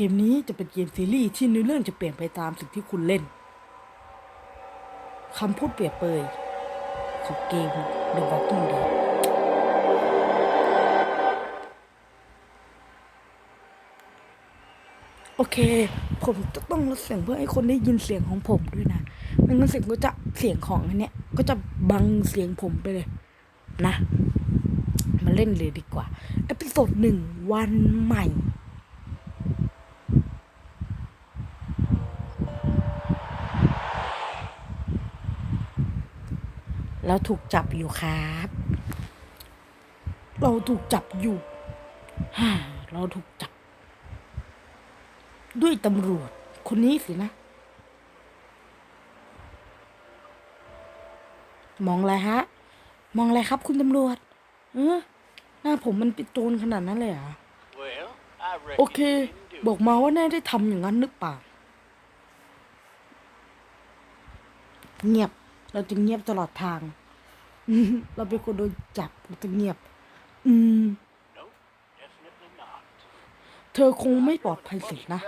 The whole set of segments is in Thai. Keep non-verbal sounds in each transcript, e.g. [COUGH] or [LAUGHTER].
เกมนี้จะเป็นเกมซีรีส์ที่เนื้อเรื่องจะเปลี่ยนไปตามสิ่งที่คุณเล่น คำพูดเปรียบเปยของเกม The Walking Dead โอเค ผมจะต้องลดเสียงเพื่อให้คนได้ยินเสียงของผมด้วยนะไม่งั้นเสียงก็จะเสียงของอันเนี้ย ก็จะบังเสียงผมไปเลย นะ มาเล่นเลยดีกว่า เอพิโซดหนึ่งวันใหม่ เราถูกจับอยู่ครับ เราถูกจับอยู่ฮ่าเราถูกจับ ด้วยตำรวจ คนนี้สินะ มองอะไรฮะ มองอะไรครับคุณตำรวจเออหน้าผมมันเป็นโจรขนาดนั้นเลยเหรอ Well, I reckon โอเค you didn't do บอกมาว่าแน่ได้ทำอย่างนั้นหรือเปล่า เงียบ เราจะเงียบตลอดทาง เราเป็นคนโดนจับเราจะเงียบ อืม nope, เธอคงไม่ปลอดภัยสินะ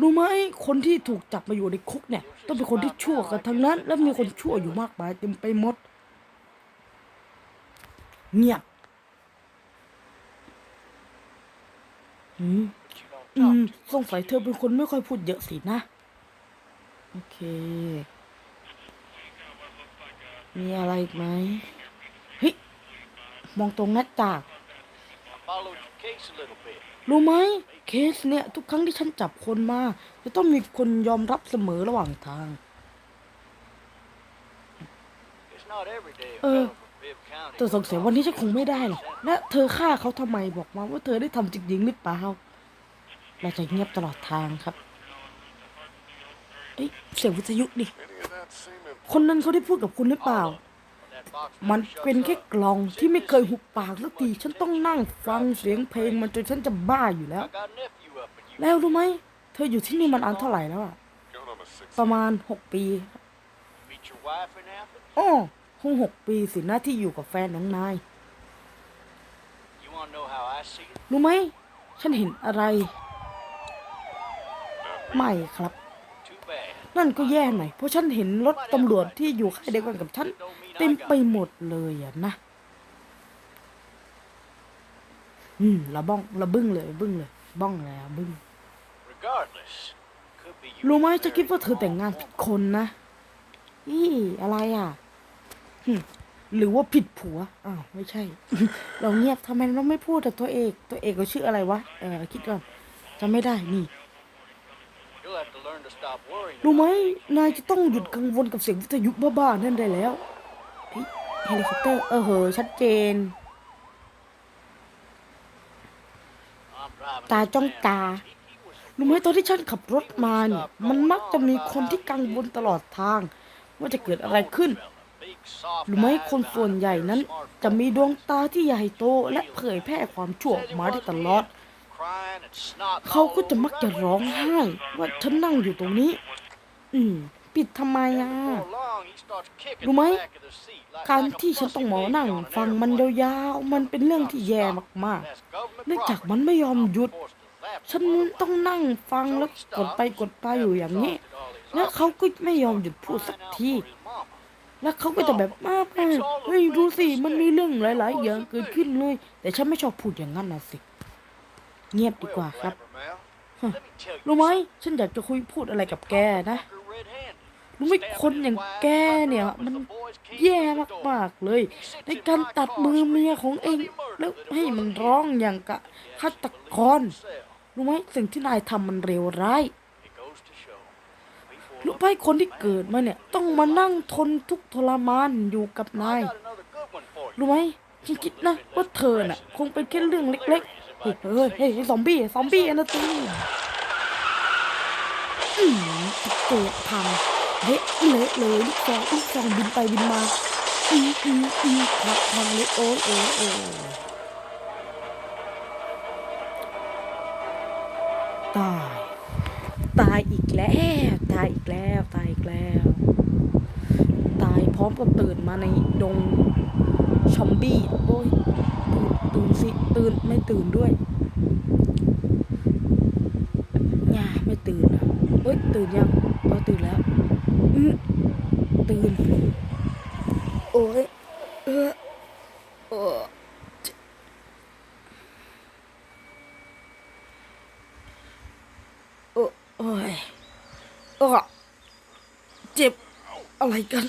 รู้ไหมคนที่ถูกจับมาอยู่ในคุกเนี่ย ต้องเป็นคนที่ชั่วกันทั้งนั้น และมีคนชั่วอยู่มากมายเต็มไปหมด เงียบอืมอืมสงสัยเธอเป็นคนไม่ค่อยพูดเยอะสินะ โอเค มีอะไรอีกไหมเฮ้ยมองตรงหน้าต่างรู้ไหมเคสเนี่ย ทุกครั้งที่ฉันจับคนมา จะต้องมีคนยอมรับเสมอระหว่างทาง It's not every day a Ờ. fella from Bibb County แต่สงสัยวันนี้ฉันคงไม่ได้หรอกและเธอฆ่าเขาทำไมบอกมาว่าเธอได้ทำจริงๆหรือเปล่าเราจะเงียบตลอดทางครับ เอ้ยเสียงวิทยุดิ Any of that same คนนั้นเขาได้พูดกับคุณหรือเปล่า That box มัน shuts เป็นแค่ up. กล่องที่ไม่เคยหุบปากสักที ฉันต้องนั่งฟังเสียงเพลงมันจนฉันจะบ้าอยู่แล้ว I got a nephew up and you แล้วรู้ไหม เธออยู่ที่นี่มันอันเท่าไหร่แล้วอะ going on a six ประมาณหกปี meet your wife in Athens. อ้อคงหกปีสินะที่อยู่กับแฟนของนาย You want to know how I see it? รู้ไหม ฉันเห็นอะไร ไม่ครับ Too bad. นั่นก็แย่หน่อยเพราะฉันเห็นรถตำรวจที่อยู่ค่ายเดียวกันกับฉันเต็มไปหมดเลยอะนะ อืมเราบ้องเราบึ้งเลยบึ้งเลย บ้องแล้วบึ้ง Regardless, could be you รู้ไหม ain't จะคิด married ว่าเธอแต่งงานผิดคนนะอีอะไรอะหึหรือว่าผิดผัว อ้าว ไม่ใช่ เราเงียบทำไมเราไม่พูดแต่ตัวเอก ตัวเอกเราชื่ออะไรวะ เออคิดก่อนจำไม่ได้นี่ รู้ไหมนายจะต้องหยุดกังวลกับเสียงวิทยุบ้าๆนั่นได้แล้วเฮลิคอปเตอร์เออเหอชัดเจน ตาจ้องตารู้ไหมตอนที่ฉันขับรถมาเนี่ยมันมักจะมีคนที่กังวลตลอดทาง ว่าจะเกิดอะไรขึ้น Big soft หรือไม่คนส่วนใหญ่นั้น จะมีดวงตาที่ใหญ่โตและเผยแพร่ความชั่วออกมาได้ตลอด เขา all ก็จะ over มักจะ right ร้องไห้ว่าฉันนั่งอยู่ตรงนี้ อืม ปิดทำไมอะ Before long, he starts kicking รู้ไหม the back of the seat like- การ like a ที่ฉันต้อง fussy หมอ baby นั่ง on an ฟังมัน airplane. ยาวๆ มันเป็นเรื่องที่แย่มาก That's government ๆเนื่องจาก property. มันไม่ยอมหยุด I'm forced to lap ฉัน him otherwise. ต้องนั่งฟังแล้วกดไปกดไปอยู่อย่างนี้ และเขาก็ไม่ยอมหยุดพูดสักทีแล้วเขาก็จะแบบมากไปเฮ้ยดูสิ มันมีเรื่องหลาย ๆ อย่างเกิดขึ้นเลย แต่ฉันไม่ชอบพูดอย่างนั้นนะสิ เงียบดีกว่าครับ Let me tell you รู้ไหมฉันอยากจะคุยพูดอะไรกับแกนะ something, red-handed. รู้ไหมคนอย่างแกเนี่ย มันแย่มากๆเลย ในการตัดมือเมียของเอง แล้วให้มันร้องอย่างกะฆาตกรรู้ไหมสิ่งที่นายทำมันเลวร้าย It goes to show. Before รู้ไหมคนที่เกิดมาเนี่ย ต้องมานั่งทนทุกข์ทรมานอยู่กับนาย I got another good one for you. รู้ไหมฉันคิดนะว่าเธอน่ะ คงเป็นแค่เรื่องเล็ก ๆ เฮ้ยเฮ้ยซอมบี้ซอมบี้อันนั้นตีอืมเกิดพังเละเละเลยลูกซองลูกซองบินไปบินมาอีอีอีพังพังเลยโอ้ยโอ้ยโอ้ยตาย ตายอีกแล้ว ตายอีกแล้ว ตายอีกแล้ว ตายพร้อมกับตื่นมาในดงชอมบี้โอ้ย ตื่นสิตื่นไม่ตื่นด้วยง่าไม่ตื่นเฮ้ยตื่นยังพอตื่นแล้วตื่นโอ้ยเออโอ้โอ้ยโอ้เจ็บอะไรกัน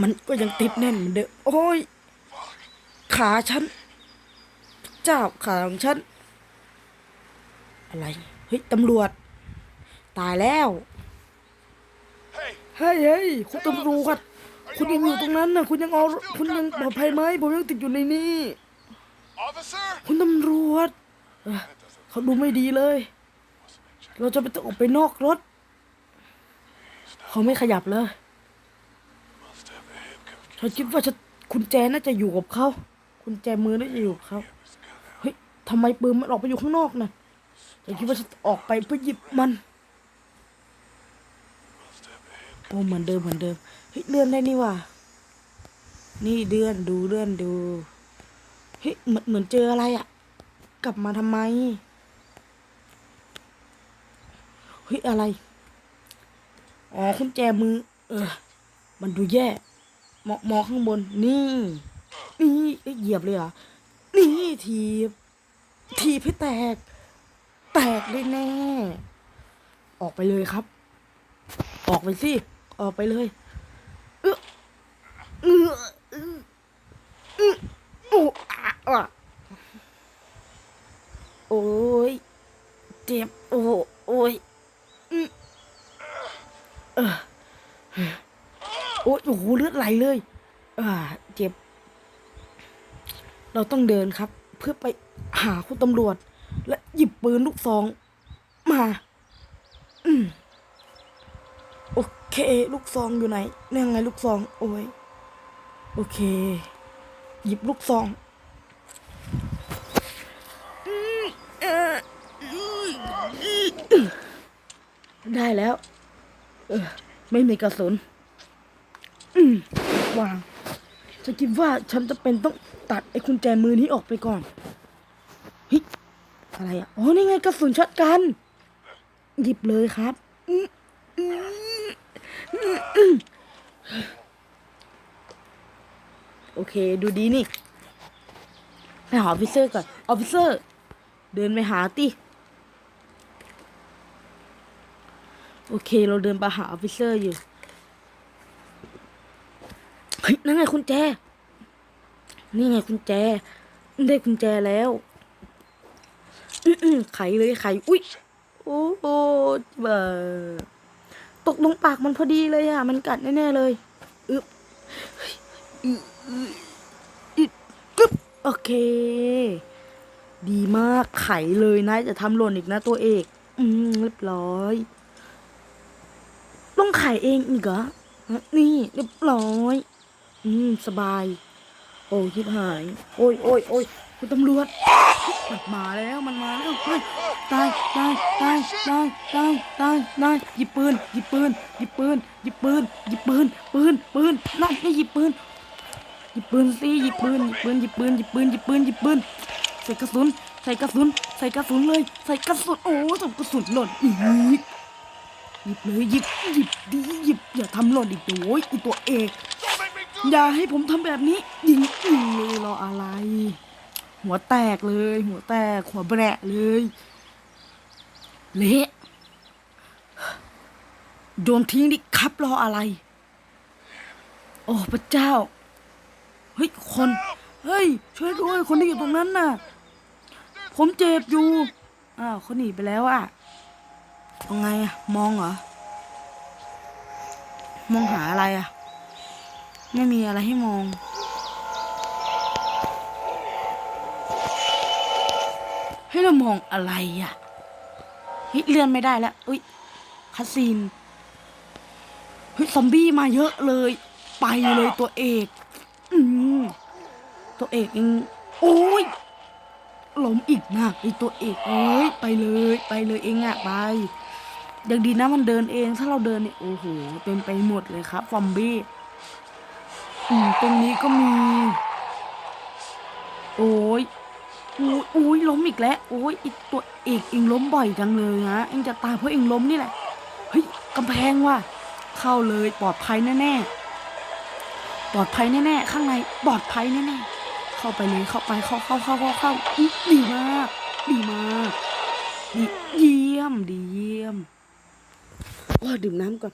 มันก็ยังติดแน่นเหมือนเดิมโอ้ย ขาฉัน เจ้าขาของฉัน อะไร เฮ้ย ตำรวจ ตายแล้ว Hey, เฮ้ยเฮ้ยคุณตำรวจ คุณยังอยู่ตรงนั้นนะคุณยังเอาคุณยังปลอดภัยไหมผมยังติดอยู่ในนี้ officer! คุณตำรวจเอ่อเขาดูไม่ดีเลย เราจะไปต้องออกไปนอกรถ เขาไม่ขยับเลย ฉันคิดว่าฉันคุณแจน่าจะอยู่กับเขา คุณแจมือน่าจะอยู่กับเขาเฮ้ยทำไมปืนมันออกไปอยู่ข้างนอกนะฉันคิดว่าฉันออกไปเพื่อหยิบมันโอ้เหมือนเดิมเหมือนเดิมเฮ้ยเลื่อนได้นี่ว่ะนี่เลื่อนดูเลื่อนดูเฮ้ยเหมือนเหมือนเจออะไรอะกลับมาทำไมเฮ้ยอะไรอ๋อคุณแจมือ เออ มันดูแย่ มอมอข้างบน นี่ นี่เอ้ยเหยียบเลยเหรอ นี่ทีบ ทีบให้แตก แตกเลยแน่ ออกไปเลยครับ ออกไปสิ ออกไปเลย เออเออเออเออโอ้อะโอ้ย เจ็บ โอ้โอ้ยอืเออ โอ้โหเลือดไหลเลยอ่าเจ็บ เราต้องเดินครับ เพื่อไปหาคุณตำรวจ และหยิบปืนลูกซองมาอืมโอเค ลูกซองอยู่ไหนนี่ยังไงลูกซอง โอ้ยโอเค หยิบลูกซองได้แล้ว เออ ไม่มีกระสุน วางฉันคิดว่าฉันจะเป็นต้องตัดไอ้กุญแจมือนี้ออกไปก่อนฮ้ยอะไรอะอ๋อนี่ไงกระสุนช็อตกัน หยิบเลยครับโอเค ดูดีนี่ไปหาออฟฟิเซอร์ก่อนออฟฟิเซอร์ เดินไปหาติโอเค เราเดินไปหาออฟฟิเซอร์อยู่ ฮ้ยนั่นไงคุณแจ นี่ไงคุณแจ ได้กุญแจแล้วไขเลยไขอุ้ยโอ้โหเบอตกลงปากมันพอดีเลยอะ มันกัดแน่ๆเลยอึบอึบอึบอึบอึบโอเค ดีมากไขเลยนะ จะทำหล่นอีกนะตัวเอก อืมเรียบร้อย ต้องไขเองอีกเหรอนี่เรียบร้อย อืม สบาย โอ้ยิบหาย โอ้ยโอ้ยโอ้ยคุณตำรวจมันมาแล้วมันมาแล้วเฮ้ยตายตายตายตายตายตายตายหยิบปืนหยิบปืนหยิบปืนหยิบปืนหยิบปืนปืนปืนนั่นนี่หยิบปืนหยิบปืนสิหยิบปืนหยิบปืนหยิบปืนหยิบปืนหยิบปืนหยิบปืนใส่กระสุนใส่กระสุนใส่กระสุนเลย ใส่กระสุนโอ้ส่งกระสุนหล่นอีกหยิบเลยหยิบหยิบดีหยิบอย่าทำหล่นอีกโอ้ยอีตัวเอ อย่าให้ผมทำแบบนี้ ยิงยิงเลยรออะไร หัวแตกเลย หัวแตกหัวแบะเลยเละโดนทิ้งดิครับรออะไร โอ้พระเจ้า เฮ้ยคน เฮ้ย ช่วยด้วยคนที่อยู่ตรงนั้นน่ะ ผมเจ็บอยู่ อ้าวเขาหนีไปแล้วอะเอาไงอะมองเหรอ มองหาอะไรอะ ไม่มีอะไรให้มอง ให้เรามองอะไรอะเฮ้ยเลื่อนไม่ได้แล้วอุ้ยคัสซีนเฮ้ยซอมบี้มาเยอะเลย ไปเลยตัวเอกอืมตัวเอกเองโอ้ยล้มอีกนะไอตัวเอกเอ้ยไปเลยไปเลยเองอะไปอย่างดีนะมันเดินเองถ้าเราเดินเนี่ยโอ้โหเต็มไปหมดเลยครับซอมบี้ อืมตรงนี้ก็มี โอ้ยโอ้ยโอ้ยล้มอีกแล้ว โอ้ยอีกตัวเอกเองล้มบ่อยจังเลยฮะเองจะตายเพราะเองล้มนี่แหละ เฮ้ยกำแพงว่ะ เข้าเลยปลอดภัยแน่ๆ ปลอดภัยแน่ๆ ข้างในปลอดภัยแน่ๆ เข้าไปเลยเข้าไปเข้าเข้าเข้าเข้าเข้าดีมาก ดีมากดีเยี่ยมดีเยี่ยมโอ้ยดื่มน้ำก่อน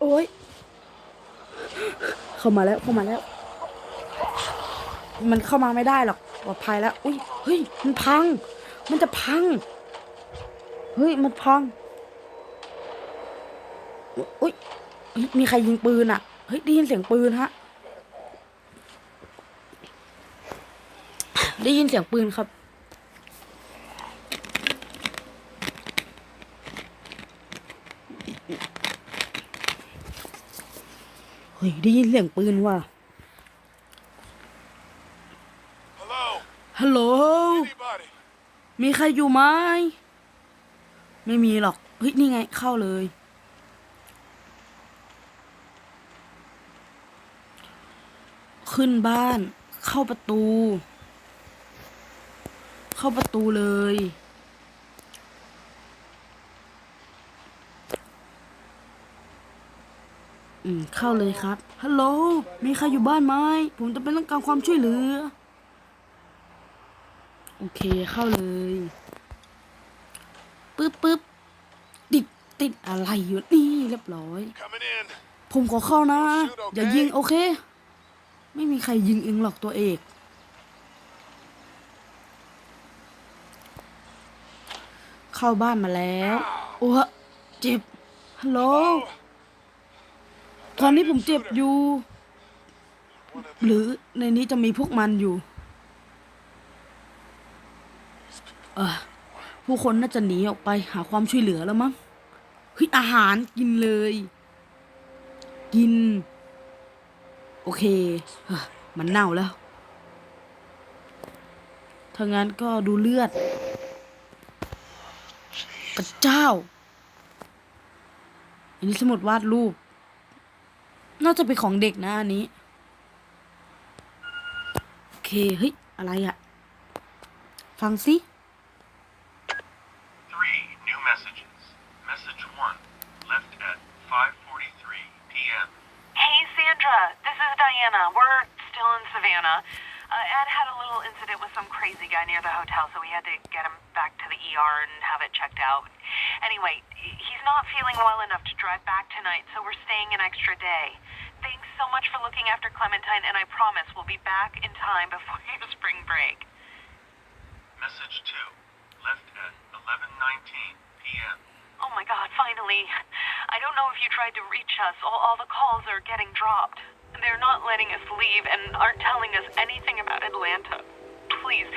โอ้ย เข้ามาแล้วเข้ามาแล้ว มันเข้ามาไม่ได้หรอกปลอดภัยแล้ว อุ้ยเฮ้ยมันพัง มันจะพัง เฮ้ยมันพัง อุ้ยมีใครยิงปืนอะ เฮ้ยได้ยินเสียงปืนฮะ ได้ยินเสียงปืนครับ เฮ้ย ได้ยินเสียงปืนว่ะ Hello? ฮัลโหล Anybody? มีใครอยู่ไหม ไม่มีหรอก เฮ้ย นี่ไงเข้าเลย ขึ้นบ้าน เข้าประตู เข้าประตูเลย อืมเข้าเลยครับ ฮัลโหล มีใครอยู่บ้านไหม ผมจะเป็นต้องการความช่วยเหลือ โอเค เข้าเลย ปึ๊บปึ๊บติด ติดอะไรอยู่นี่ เรียบร้อย ผมขอเข้านะ อย่ายิงโอเค ไม่มีใครยิงเองหรอกตัวเอกเข้าบ้านมาแล้ว โอ้ฮะเจ็บ ฮัลโหล ตอนนี้ผมเจ็บอยู่ หรือในนี้จะมีพวกมันอยู่ เออผู้คนน่าจะหนีออกไปหาความช่วยเหลือแล้วมั้งเฮ้ยอาหารกินเลย กิน โอเคเฮ้ยมันเน่าแล้วถ้างั้นก็ดูเลือดพระเจ้า อันนี้สมุดวาดรูป น่าจะเป็นของเด็กนะอันนี้ โอเค เฮ้ย อะไรอะฟังสิ Three new messages. Message one, left at 5:43 p.m. Hey, Sandra. This is Diana. We're still in Savannah. Uh, Ed had a little incident with some crazy guy near the hotel, so we had to get him back to the ER and have it checked out. Anyway, he's not feeling well enough to drive back tonight, so we're staying an extra day. Thanks so much for looking after Clementine, and I promise we'll be back in time before [LAUGHS] your spring break. Message two, left at 11:19 p.m. Oh my god, finally. I don't know if you tried to reach us. All, all the calls are getting dropped. They're not letting us leave and aren't telling us anything about Atlanta. Please,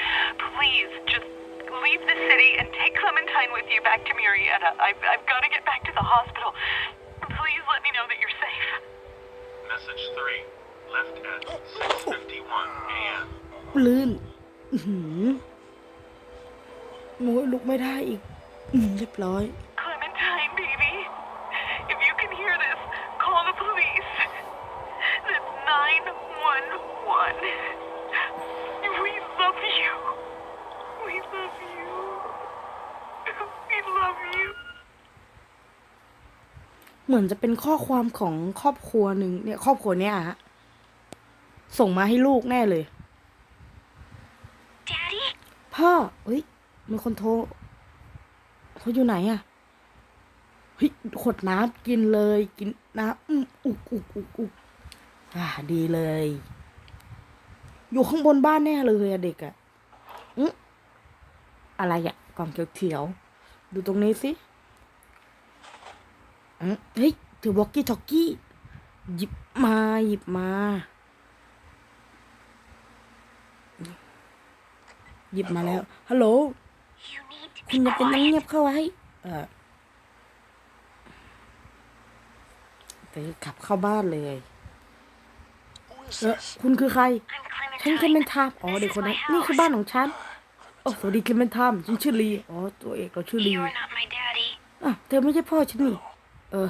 please, just leave the city and take Clementine with you back to Marietta. I've, I've got to get back to the hospital. Please let me know that you're safe. Message three, left at 6:51 a.m. ลื่นอื้อหือโอ้ยลุกไม่ได้อีกอืมเรียบร้อย Clementine, baby. เหมือนจะเป็นข้อความของครอบครัวหนึ่งเนี่ย ครอบครัวเนี้ยอะฮะส่งมาให้ลูกแน่เลย Daddy? พ่อเฮ้ยมีคนโทรเขาอยู่ไหนอะเฮ้ยขวดน้ำกินเลย กินน้ำอืมอุกอุกอุกอุกอ่าดีเลย อยู่ข้างบนบ้านแน่เลยอะเด็กอะอืมอะไรอะกล่องเขียวๆดูตรงนี้สิอืม เฮ้ยถือวอกกี้ท็อกกี้ หยิบมาหยิบมา หยิบมาแล้ว ฮัลโหล You need to คุณ be อย่าเป็นนั่ง quiet. เงียบเข้าไว้ เออไปขับเข้าบ้านเลย Who is เออ this? คุณคือใคร I'm ฉันเคลเมน Clementine. ทามอ๋อ This เด็ก is คนนั้น my นี่คือ house. บ้านของฉันโอ้สวัสดีเคลเมนทามฉันชื่อลี อ๋อ ตัวเอกเราชื่อลี You are not my daddy. อะเธอไม่ใช่พ่อฉันนี่ เออ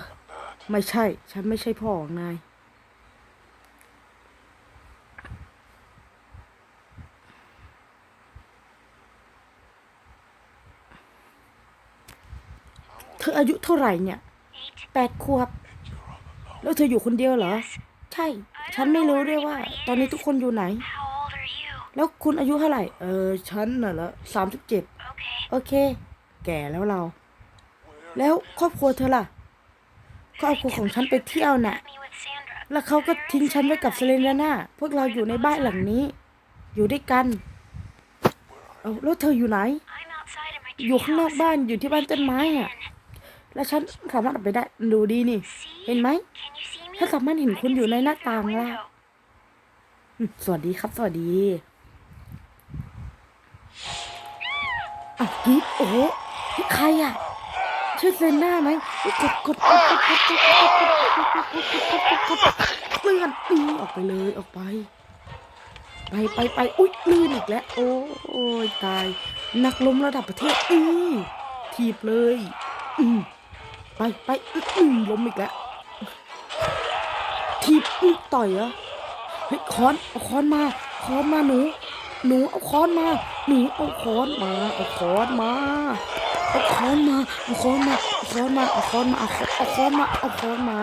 ไม่ใช่ ฉันไม่ใช่พ่อของนาย เธออายุเท่าไหร่เนี่ย Eight. แปดขวบ แล้วเธออยู่คนเดียวเหรอ ใช่ ฉันไม่รู้ด้วยว่า ตอนนี้ทุกคนอยู่ไหน How old are you? แล้วคุณอายุเท่าไหร่ เออ ฉันน่ะเหรอสามสิบเจ็ด Okay. โอเค แก่แล้วเรา แล้วครอบครัวเธอล่ะ ครอบครัวของฉันไปเที่ยวน่ะ แล้วเขาก็ทิ้งฉันไว้กับเซเลนาน่าพวกเราอยู่ในบ้านหลังนี้ อยู่ด้วยกัน เอาแล้วเธออยู่ไหน อยู่ข้างนอกบ้านอยู่ที่บ้านต้นไม้อะ แล้วฉันสามารถออกไปได้ดูดีนี่ เห็นไหม Can you see me? ฉันสามารถเห็นคุณอยู่ในหน้าต่าง the ละสวัสดีครับ สวัสดีอะกรีดโอ้โหนี่ใครอะ ช่เซนน่าไหมกดกดกดกดกดกดกดกดกดกดกดกดกดกดเลื่อนปีออกไปเลยออกไป ไปไปไปอุ๊ยลื่นอีกแล้ว โอ้ยตาย นักล้มระดับประเทศอือถีบเลยอืมไปไปอื้อล้มอีกแล้วถีบอื้อต่อยเหรอเฮ้ยค้อนเอาค้อนมาค้อนมาหนู หนูเอาค้อนมา หนูเอาค้อนมาเอาค้อนมา เอาค้อนมาเอาค้อนมาเอาค้อนมาเอาค้อนมาเอาค้อนเอาค้อนมาเอาค้อนมา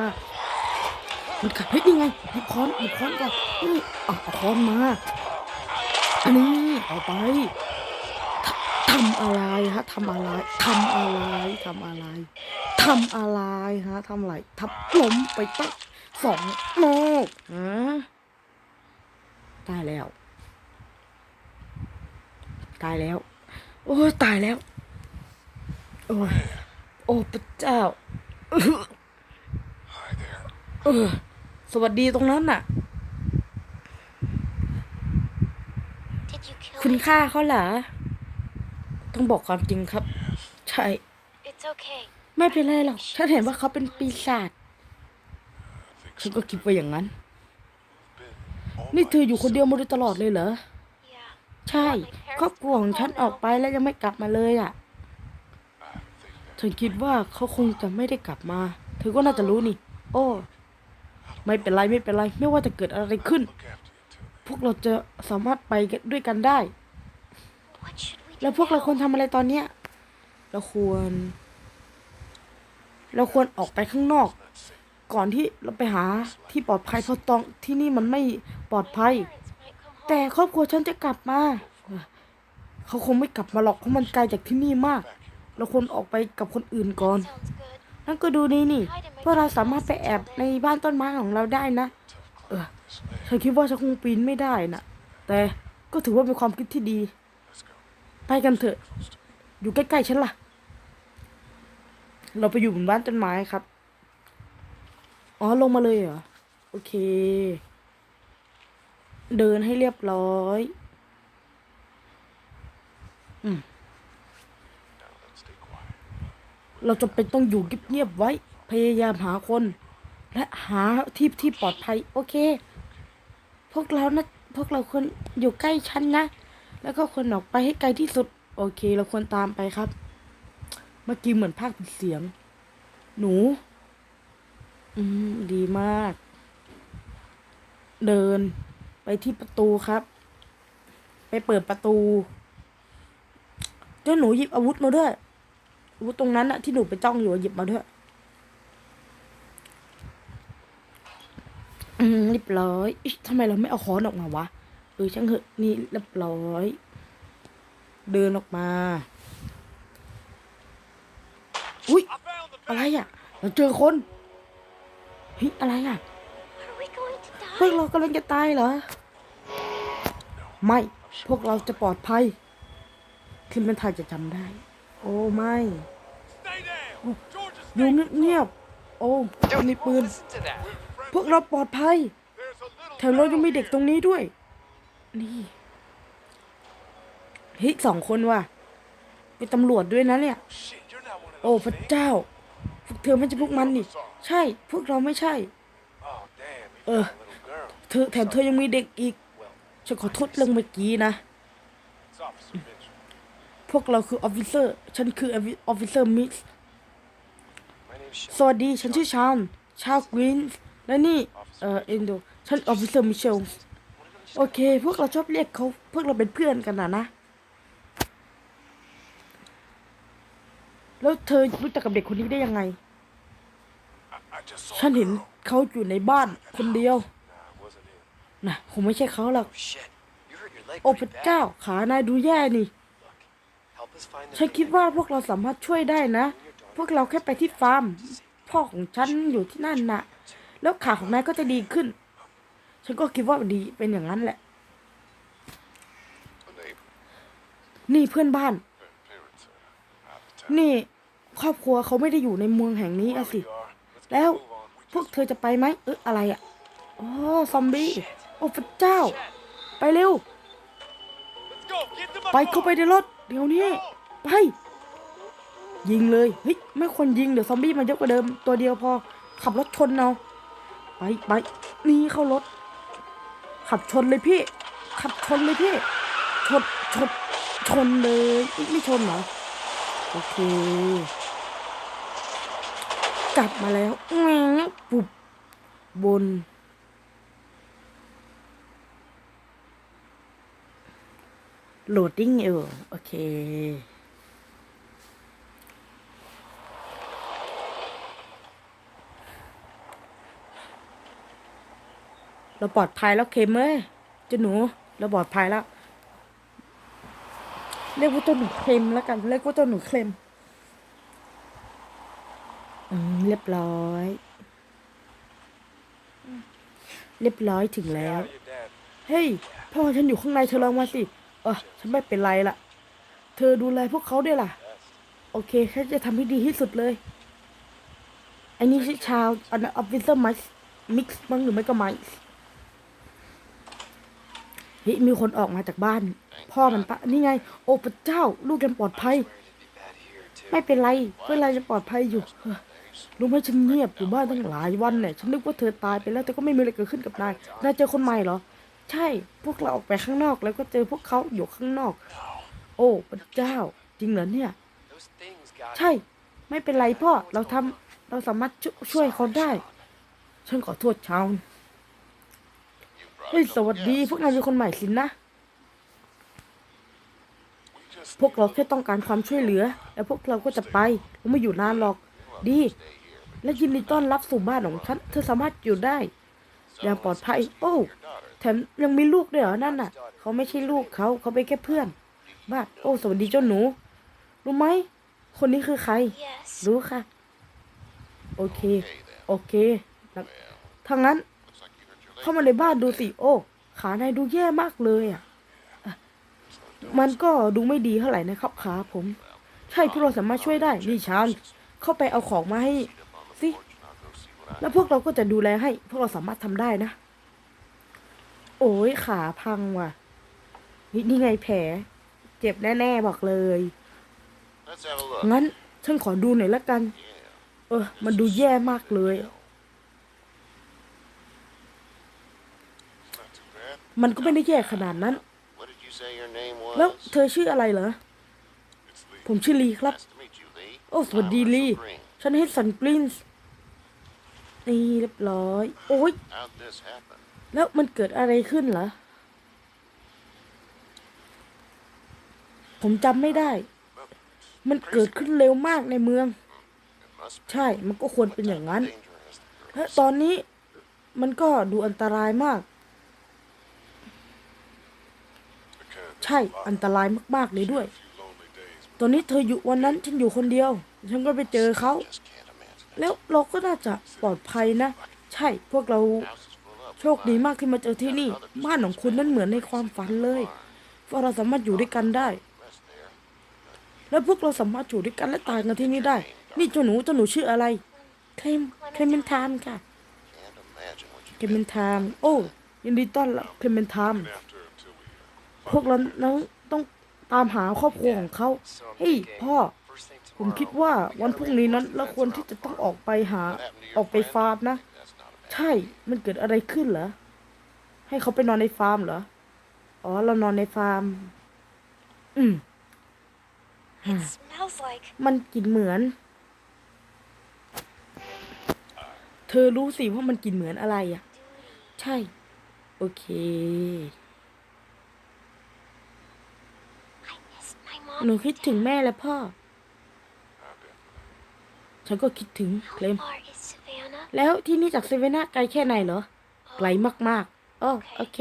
มันกัดเฮ้ยนี่ไงหยิบค้อนหยิบค้อนก่อนนี่เอาเอาค้อนมาอันนี้เอาไปทำอะไรฮะทำอะไรทำอะไรทำอะไรทำอะไรฮะทำอะไรทับล้มไปตั้งสองโลกฮะตายแล้ว ตายแล้ว โอ้ตายแล้ว โอ้ยโอ้พระเจ้า Hi there. เออสวัสดีตรงนั้นน่ะ Did you kill คุณ him? ฆ่าเขาเหรอต้องบอกความจริงครับ ใช่ It's okay. ไม่เป็นไรหรอกฉันเห็นว่าเขาเป็นปีศาจฉันก็คิดว่าอย่างนั้นนี่เธออยู่คนเดียวมาโดยตลอดเลยเหรอ Yeah. ใช่ ครอบครัวของฉันออกไปแล้วยังไม่กลับมาเลยอะ ฉันคิดว่าเขาคงจะไม่ได้กลับมา เธอก็น่าจะรู้นี่ โอ้ ไม่เป็นไรไม่เป็นไร ไม่ว่าจะเกิดอะไรขึ้น พวกเราจะสามารถไปด้วยกันได้ แล้วพวกเราควรทำอะไรตอนเนี้ย เราควร เราควรออกไปข้างนอก ก่อนที่เราไปหาที่ปลอดภัยเพราะตองที่นี่มันไม่ปลอดภัย แต่ครอบครัวฉันจะกลับมา เขาคงไม่กลับมาหรอกเพราะมันไกลจากที่นี่มาก เราควรออกไปกับคนอื่นก่อน Sounds good. นั่นก็ดูนี่นี่พวกเราสามารถไปแอบในบ้านต้นไม้ของเราได้นะ เออฉันคิดว่าฉันคงปีนไม่ได้นะแต่ก็ถือว่าเป็นความคิดที่ดี Let's go. ไปกันเถอะ อยู่ใกล้ๆฉันล่ะ เราไปอยู่บนบ้านต้นไม้ครับ อ๋อลงมาเลยเหรอ โอเค เดินให้เรียบร้อย Now เราจะเป็นต้องอยู่เงียบๆไว้ พยายามหาคน และหาที่ที่ปลอดภัย โอเค พวกเรานะพวกเราควรอยู่ใกล้ฉันนะ แล้วก็ควรออกไปให้ไกลที่สุด โอเค เราควรตามไปครับ เมื่อกี้เหมือนภาคเป็นเสียง หนู อืม ดีมาก เดินไปที่ประตูครับ ไปเปิดประตู เจ้าหนูหยิบอาวุธมาด้วย อาวุธตรงนั้นอะที่หนูไปจ้องอยู่อะหยิบมาด้วยอืมเรียบร้อยอิ๊ะทำไมเราไม่เอาค้อนออกมาวะเออช่างเหอะนี่เรียบร้อย เดินออกมา อุ้ย I found the อะไรอะ เราเจอคนเฮ้ยอะไรอะ Are we going to พวก die? เรากำลังจะตายเหรอ ไม่ พวกเราจะปลอดภัยขึ้นเป็นทายจะจำได้ โอ้ไม่ Stay down. Georgia อยู่ State เงียบๆโอ้มีปืน Listen to that. พวกเราปลอดภัย There's a little แถมเรา girl ยังมีเด็ก here. ตรงนี้ด้วย นี่เฮ้ยสองคนว่ะเป็นตำรวจด้วยนะเนี่ย Shit, you're not one of โอ้ those พระ things. เจ้าพวกเธอไม่ใช่พวกมันนี่ ใช่ พวกเราไม่ใช่ Oh, damn. Uh. You got a little girl. เธอแถมเธอยังมีเด็กอีก ฉันขอโทษเรื่องเมื่อกี้นะ It's Officer Mitchell. พวกเราคือออฟฟิเซอร์ ฉันคือออฟฟิเซอร์มิก My name's Sean. สวัสดี ฉันชื่อชาญชาวกรีนส์และนี่ เอ่อ เอนโด ฉันออฟฟิเซอร์มิเชล โอเค พวกเราชอบเรียกเขา พวกเราเป็นเพื่อนกันนะนะ แล้วเธอรู้จักกับเด็กคนนี้ได้ยังไง I, I just saw ฉัน a เห็น girl. เขาอยู่ในบ้านคนเดียว Nah, it wasn't him. นะคงไม่ใช่เขาหรอก Shit. You hurt your leg โอ้พ pretty ระเจ้า bad. ขานายดูแย่นี่ ฉันคิด man. ว่าพวกเราสามารถช่วยได้นะ พวกเราแค่ไปที่ฟาร์ม พ่อของฉันอยู่ที่นั่นน่ะ แล้วขาของนายก็จะดีขึ้น ฉันก็คิดว่าดีเป็นอย่างนั้นแหละ A neighbor. นี่เพื่อนบ้าน Parents are out of town. นี่ครอบครัวเขาไม่ได้อยู่ในเมืองแห่งนี้อะสิ We are. Let's get แล้ว a move on. We พวกเธอจะไปไหมเอออะไรอะอ๋อซอมบี้ โอ้พระเจ้า ไปเร็ว Let's go. Get to my ไปเข้าไปในรถ เดี๋ยวนี้ ไป ยิงเลยเฮ้ยไม่ควรยิงเดี๋ยวซอมบี้มันเยอะกว่าเดิม ตัวเดียวพอขับรถชนเอาไปไปนี่เข้ารถ ขับชนเลยพี่ ขับชนเลยพี่ชนชนชนเลยเอ้ยไม่ชนเหรอโอเคกลับมาแล้วแงงปุบบน โหลดดิ้งอยู่ โอเค เราปลอดภัยแล้วเคมเอ้ยเจ้าหนู เราปลอดภัยแล้ว เรียกว่าเจ้าหนูเคลมแล้วกัน เรียกว่าเจ้าหนูเคลมอืมเรียบร้อย เรียบร้อยถึงแล้ว เฮ้ย พ่อฉันอยู่ข้างในเธอลองมาสิ เออฉันไม่เป็นไรละเธอดูแลพวกเขาด้วยล่ะ โอเคฉันจะทำให้ดีที่สุดเลยไอ้นี่ใช่ชาวอันออฟฟิเซอร์มิกมิกซ์มั้งหรือไม่ก็ไมซ์เฮ้ยมีคนออกมาจากบ้าน พ่อมันปะนี่ไง โอ้พระเจ้า ลูกยังปลอดภัย ไม่เป็นไรเพื่อนเราจะปลอดภัยอยู่รู้ไหมฉันเงียบอยู่บ้านตั้งหลายวันเนี่ย ฉันนึกว่าเธอตายไปแล้วแต่ก็ไม่มีอะไรเกิดขึ้นกับนายนายเจอคนใหม่เหรอ ใช่ พวกเราออกไปข้างนอกแล้วก็เจอพวกเขาอยู่ข้างนอก โอ้พระเจ้า จริงเหรอเนี่ย ใช่ ไม่เป็นไรพ่อ เราทำเราสามารถช่วยช่วยเขาได้ ฉันขอโทษชาวเฮ้ยสวัสดี พวกนายเป็นคนใหม่สินะ พวกเราแค่ต้องการความช่วยเหลือ แล้วพวกเราก็จะไปเราไม่อยู่นานหรอก ดี และยินดีต้อนรับสู่บ้านของฉัน เธอสามารถอยู่ได้ อย่างปลอดภัย โอ้ แถมยังมีลูกด้วยเหรอนั่นน่ะ เขาไม่ใช่ลูกเขาเขาเป็นแค่เพื่อน บ้านโอ้สวัสดีเจ้าหนู รู้ไหม คนนี้คือใคร Yes. รู้ค่ะ โอเค โอเคแล้วถ้างั้น เข้ามาในบ้านดูสิโอ้ขานายดูแย่มากเลยอะอะมันก็ดูไม่ดีเท่าไหร่นะครับขาผม ใช่พวกเราสามารถช่วยได้นี่ชานเข้าไปเอาของมาให้สิแล้วพวกเราก็จะดูแลให้ พวกเราสามารถทำได้นะ โอ้ยขาพังว่ะนี่นี่ไงแผล เจ็บแน่ๆบอกเลย Let's have a look. งั้นฉันขอดูหน่อยละกัน เออ มันดูแย่มากเลย Not too bad. มันก็ไม่ได้แย่ขนาดนั้น What did you say your name แล้ว was? เธอชื่ออะไรเหรอ It's Lee. ผมชื่อลีครับ Nice to meet you, Lee. โอ้สวัสดี I'm ลี Russell Green. ฉันให้สันกลินส์นี่เรียบร้อย โอ้ย How'd this happen? แล้วมันเกิดอะไรขึ้นเหรอ ผมจำไม่ได้ มันเกิดขึ้นเร็วมากในเมือง ใช่ มันก็ควรเป็นอย่างนั้นและตอนนี้มันก็ดูอันตรายมาก ใช่ อันตรายมากๆเลยด้วย ตอนนี้เธออยู่วันนั้นฉันอยู่คนเดียว ฉันก็ไปเจอเขา แล้วเราก็น่าจะปลอดภัยนะ ใช่ พวกเรา โชคดีมากที่มาเจอที่นี่ บ้านของคุณนั้นเหมือนในความฝันเลยว่าเราสามารถอยู่ด้วยกันได้ แล้วพวกเราสามารถอยู่ด้วยกันและตายกันที่นี่ได้ นี่เจ้าหนูเจ้าหนูชื่ออะไรเคลมเคลเมนทามค่ะเคลเมนทามโอ้ยินดีต้อนรับเคลเมนทามพวกเรานั้นต้องตามหาครอบครัวของเขาเฮ้ยพ่อ ผมคิดว่าวันพรุ่งนี้นั้นเราควรที่จะต้องออกไปหาออกไปฟาร์มนะ ใช่ มันเกิดอะไรขึ้นเหรอ ให้เขาไปนอนในฟาร์มเหรอ อ๋อ เรานอนในฟาร์ม อืม It smells like มันกลิ่นเหมือน เธอรู้สิว่ามันกลิ่นเหมือนอะไรอะ ใช่ โอเค I miss my หนู mom. คิดถึงแม่และพ่อ ฉันก็คิดถึงเคล How ม far is Savannah? แล้วที่นี่จากเซเว่นไกลแค่ไหนเหรอ ไกลมากๆอ๋อโอเค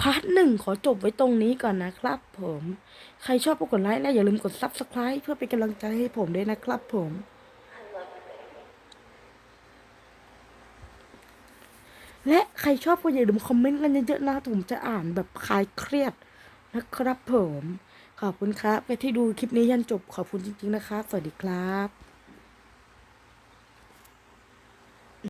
พาร์ทหนึ่งขอจบไว้ตรงนี้ก่อนนะครับผม ใครชอบก็กดไลค์และอย่าลืมกด Subscribe เพื่อเป็นกำลังใจให้ผมด้วยนะครับผมและใครชอบก็อย่าลืมคอมเมนต์กันเยอะๆนะผมจะอ่านแบบคลายเครียดนะครับผม ขอบคุณครับไปที่ดูคลิปนี้ยันจบขอบคุณจริง ๆ นะครับ สวัสดีครับ